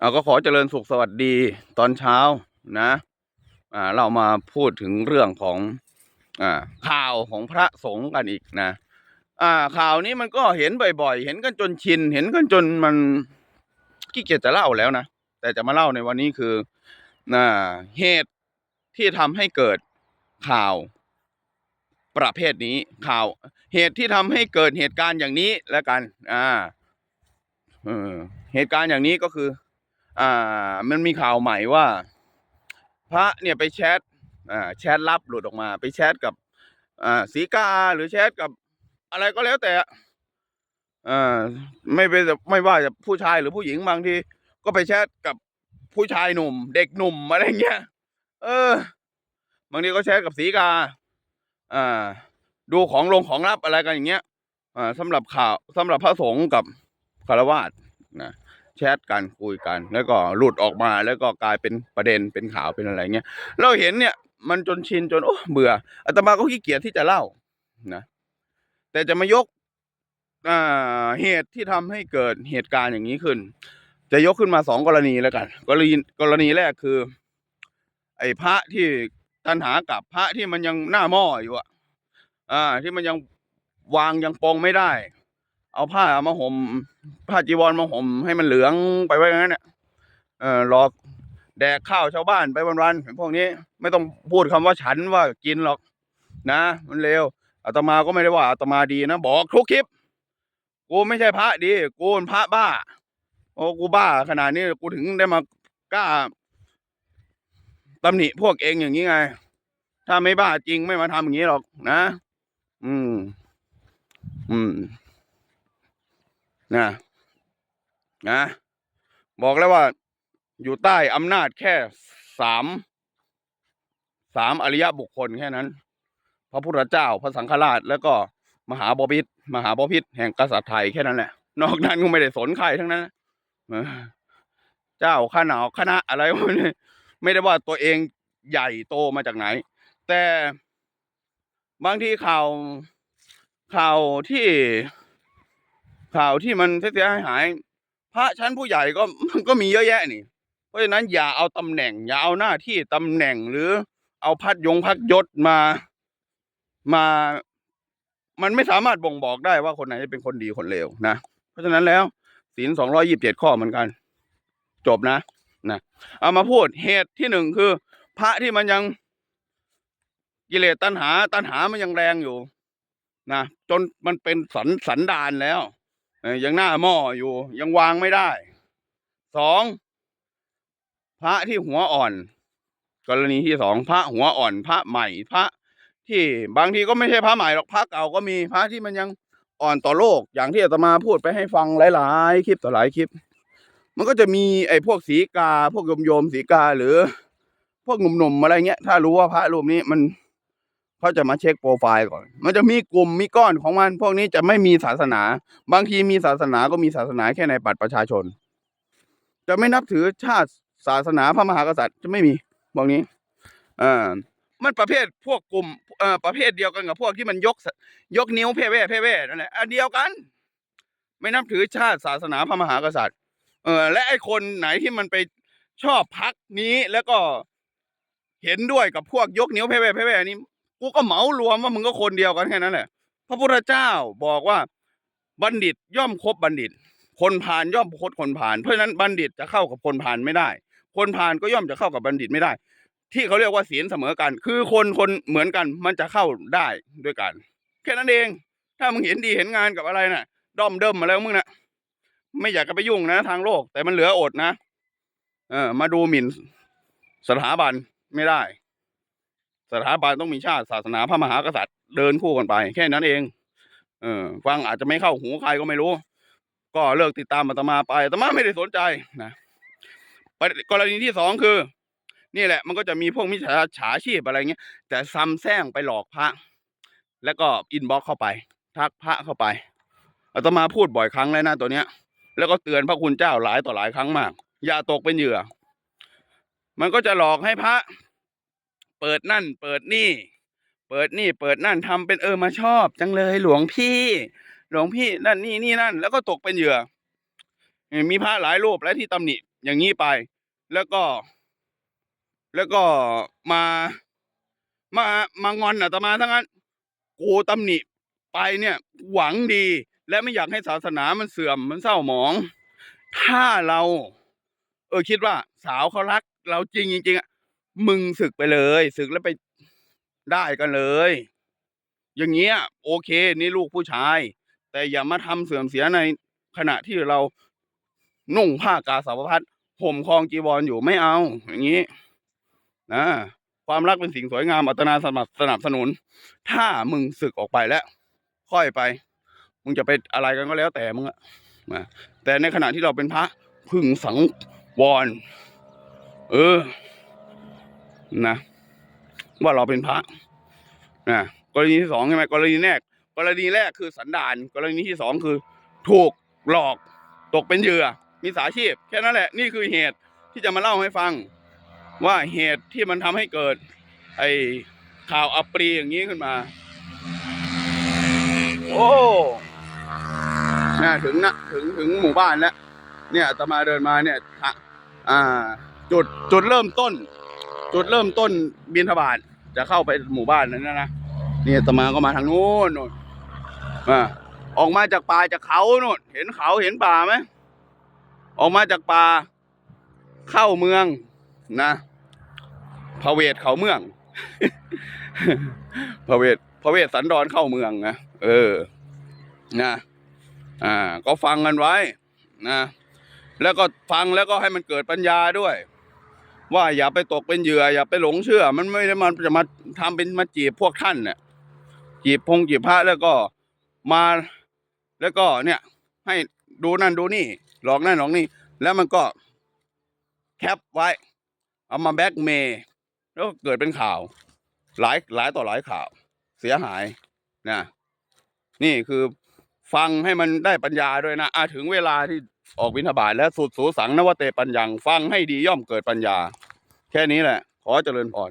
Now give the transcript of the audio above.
เอาก็ขอเจริญสุขสวัสดีตอนเช้านะอ่าเรามาพูดถึงเรื่องของอ่าข่าวของพระสงฆ์กันอีกนะอ่าข่าวนี้มันก็เห็นบ่อยๆ เห็นกันจนชิน เห็นกันจนมันขี้เกียจจะเล่าแล้วนะ แต่จะมาเล่าในวันนี้คืออ่าเหตุที่ทำให้เกิดข่าวประเภทนี้ข่าว เหตุที่ทำให้เกิดเหตุการณ์อย่างนี้แล้วกัน อ่าเออเหตุการณ์อย่างนี้ก็คือ อ่ามันมีข่าวใหม่ว่า พระเนี่ยไปแชทอ่าแชทลับหลุดออกมา ไปแชทกับอ่าสีกาหรือแชทกับ อะไรก็แล้วแต่อ่าไม่เป็นไม่ว่าจะผู้ชายหรือผู้หญิงบางทีก็ไปแชทกับผู้ชายหนุ่ม เด็กหนุ่มอะไรเงี้ย เออ บางทีก็แชทกับสีกา อ่า ดูของลงของลับอะไรกันอย่างเงี้ย อ่าสำหรับข่าวสำหรับพระสงฆ์กับคารวาสนะ แชทกันคุยกัน แล้วก็หลุดออกมาแล้วก็กลายเป็นประเด็นเป็นข่าวเป็นอะไรเงี้ยเราเห็นเนี่ยมันจนชินจนโอ้เบื่ออาตมาก็ขี้เกียจที่จะเล่านะแต่จะมายกเหตุที่ทำให้เกิดเหตุการณ์อย่างนี้ขึ้น จะยกขึ้นมาสองกรณีแล้วกัน กรณีกรณีแรกคือ ไอ้พระที่ตันหากับพระที่มันยังหน้าหม้ออยู่อะอ่า ที่มันยังวางยังปองไม่ได้ เอาผ้ามาห่มผ้าจีวรมาห่มให้มันเหลืองไปไว้อย่างนั้นเนี่ยเออรอกแดกข้าวชาวบ้านไปวันๆพวกนี้ ไม่ต้องพูดคำว่าฉันว่ากินหรอก นะ มันเลวอาตมาก็ไม่ได้ว่าอาตมาดีนะบอกทุกคลิปกูไม่ใช่พระดีกูเป็นพระบ้าโอ้กูบ้า ขนาดนี้กูถึงได้มากล้าตำหนิพวกเองอย่างนี้ไง ถ้าไม่บ้าจริงไม่มาทำอย่างนี้หรอกนะ อืม อืม นะนะ บอกแล้วว่าอยู่ใต้อำนาจแค่สามสามอริยบุคคลแค่นั้น พระพุทธเจ้าพระสังฆราช แล้วก็มหาบพิตรมหาบพิตรแห่งกษัตริย์ไทยแค่นั้นแหละ นอกนั้นก็ไม่ได้สนใครทั้งนั้นเจ้าข้าหนาวคณะอะไรไม่ได้ว่าตัวเองใหญ่โตมาจากไหน แต่บางทีข่าวข่าวที่ ข่าวที่มันเสียหาย พระชั้นผู้ใหญ่ก็มันก็มีเยอะแยะนี่ เพราะฉะนั้นอย่าเอาตำแหน่ง อย่าเอาหน้าที่ตำแหน่งหรือ เอาพัดยงพักยศมามา มันไม่สามารถบ่งบอกได้ว่าคนไหนเป็นคนดีคนเลวนะ เพราะฉะนั้นแล้วศีลสองร้อยี่บเจ็ดข้อเหมือนกัน จบนะนะเอามาพูดเหตุที่หนึ่งคือ พระที่มันยังกิเลสตัณหา ตัณหามันยังแรงอยู่ นะ จนมันเป็นสันสันดานแล้ว ยังหน้าหม้ออยู่ยังวางไม่ได้สองพระที่หัวอ่อน กรณีที่สองพระหัวอ่อนพระใหม่พระ ที่บางทีก็ไม่ใช่พระใหม่หรอกพระเก่าก็มีพระที่มันยังอ่อนต่อโลกอย่างที่อาตมาพูดไปให้ฟังหลาย ๆ คลิปต่อหลายคลิป มันก็จะมีไอ้พวกสีกา พวกโยมโยมสีกาหรือ พวกหนุ่มๆอะไรเงี้ย ถ้ารู้ว่าพระรูปนี้มัน เขาจะมาเช็คโปรไฟล์ก่อน มันจะมีกลุ่มมีก้อนของมัน พวกนี้จะไม่มีศาสนา บางทีมีศาสนาก็มีศาสนาแค่ในบัตรประชาชน จะไม่นับถือชาติศาสนาพระมหากษัตริย์จะไม่มีพวกนี้อ่ามันประเภทพวกกลุ่มเอ่อประเภทเดียวกันกับพวกที่มันยกยกนิ้วเพ่เว่เพ่เว่นั่นแหละอันเดียวกัน ไม่นับถือชาติศาสนาพระมหากษัตริย์ เออและไอ้คนไหนที่มันไปชอบพักนี้แล้วก็เห็นด้วยกับพวกยกนิ้วเพ่เว่เพ่เว่นี้ กูก็เหมารวมว่ามึงก็คนเดียวกันแค่นั้นแหละ พระพุทธเจ้าบอกว่าบัณฑิตย่อมคบบัณฑิต คนผ่านย่อมคบคนผ่าน เพราะฉะนั้นบัณฑิตจะเข้ากับคนผ่านไม่ได้ คนผ่านก็ย่อมจะเข้ากับบัณฑิตไม่ได้ ที่เขาเรียกว่าศีลเสมอกัน คือคนคนเหมือนกันมันจะเข้าได้ด้วยกัน แค่นั้นเอง ถ้ามึงเห็นดีเห็นงานกับอะไรน่ะ ด้อมเดิมมาแล้วมึงน่ะไม่อยากจะไปยุ่งนะ ทางโลก แต่มันเหลืออดนะ เออ มาดูหมิ่นสถาบันไม่ได้ สถาบันต้องมีชาติศาสนาพระมหากษัตริย์เดินคู่กันไป แค่นั้นเอง เออ ฟังอาจจะไม่เข้าหูใครก็ไม่รู้ ก็เลิกติดตามอาตมาไปอาตมาไม่ได้สนใจนะปกรณีที่สองคือ นี่แหละ มันก็จะมีพวกมิจฉาฉาชีพอะไรเงี้ยแต่ซ้ำแซงไปหลอกพระ แล้วก็อินบ็อกเข้าไป ทักพระเข้าไปอาตมาพูดบ่อยครั้งแล้วนะตัวเนี้ย แล้วก็เตือนพระคุณเจ้าหลายต่อหลายครั้งมาก อย่าตกเป็นเหยื่อ มันก็จะหลอกให้พระ เปิดนั่น เปิดนี่ เปิดนี่ เปิดนั่นทำเป็นเออมาชอบจังเลยหลวงพี่ หลวงพี่นั่นนี่นี่นั่น แล้วก็ตกเป็นเหยื่อ มีพระหลายรูปและที่ตำหนิอย่างนี้ไป แล้วก็ แล้วก็มา มามางอนอาตมาทั้งนั้นกูตำหนิไปเนี่ย หวังดี และไม่อยากให้ศาสนามันเสื่อมมันเศร้าหมอง ถ้าเรา เออคิดว่าสาวเขารัก เราจริงจริงๆอะ มึงศึกไปเลยศึกแล้วไปได้กันเลย อย่างเงี้ย โอเค นี่ลูกผู้ชาย แต่อย่ามาทำเสื่อมเสียในขณะที่เรานุ่งผ้ากาสาวพัดห่มคลองจีวรอยู่ไม่เอา อย่างนี้นะความรักเป็นสิ่งสวยงามอัตนาสนับสนับสนุน ถ้ามึงศึกออกไปแล้ว ค่อยไป มึงจะไปอะไรกันก็แล้วแต่มึงอะนะแต่ในขณะที่เราเป็นพระพึงสังวร เออ นะว่าเราเป็นพระนะกรณีที่สองใช่ไหมกรณีแรก กรณีแรกคือสันดาน กรณีที่สองคือ ถูกหลอกตกเป็นเหยื่อ มีสาชีพ แค่นั้นแหละ นี่คือเหตุที่จะมาเล่าให้ฟัง ว่าเหตุที่มันทำให้เกิด ไอ้ข่าวอัปรีอย่างนี้ขึ้นมา โอ้น่าถึงนะถึงถึงหมู่บ้านแล้วเนี่ยตมาเดินมาเนี่ยอ่า จุดจุดเริ่มต้น จุดเริ่มต้นบินทบาทจะเข้าไปหมู่บ้านนั้นนะนะนี่อาตมาก็มาทางนู้นนู่นอ่าออกมาจากป่าจากเขานู่นเห็นเขาเห็นป่าไหมออกมาจากป่าเข้าเมืองนะพระเวทเขาเมืองพระเวทพระเวทสันดรเข้าเมืองนะเออนะอ่า ก็ฟังกันไว้นะแล้วก็ฟังแล้วก็ให้มันเกิดปัญญาด้วย ว่าอย่าไปตกเป็นเหยื่ออย่าไปหลงเชื่อ มันไม่ได้มันจะมาทำเป็นมาจีบพวกท่านเนี่ยจีบพงจีบพระแล้วก็มาแล้วก็เนี่ย ให้ดูนั่นดูนี่ หลอกนั่นหลอกนี่ แล้วมันก็แคปไว้ เอามาแบ็กเมย์แล้วก็เกิดเป็นข่าว หลายหลายต่อหลายข่าว เสียหายนะนี่คือฟังให้มันได้ปัญญาด้วยนะอาถึงเวลาที่ ออกวินทบาทและสุดสูสังนวเตปัญญังฟังให้ดีย่อมเกิดปัญญา แค่นี้แหละ ขอเจริญพร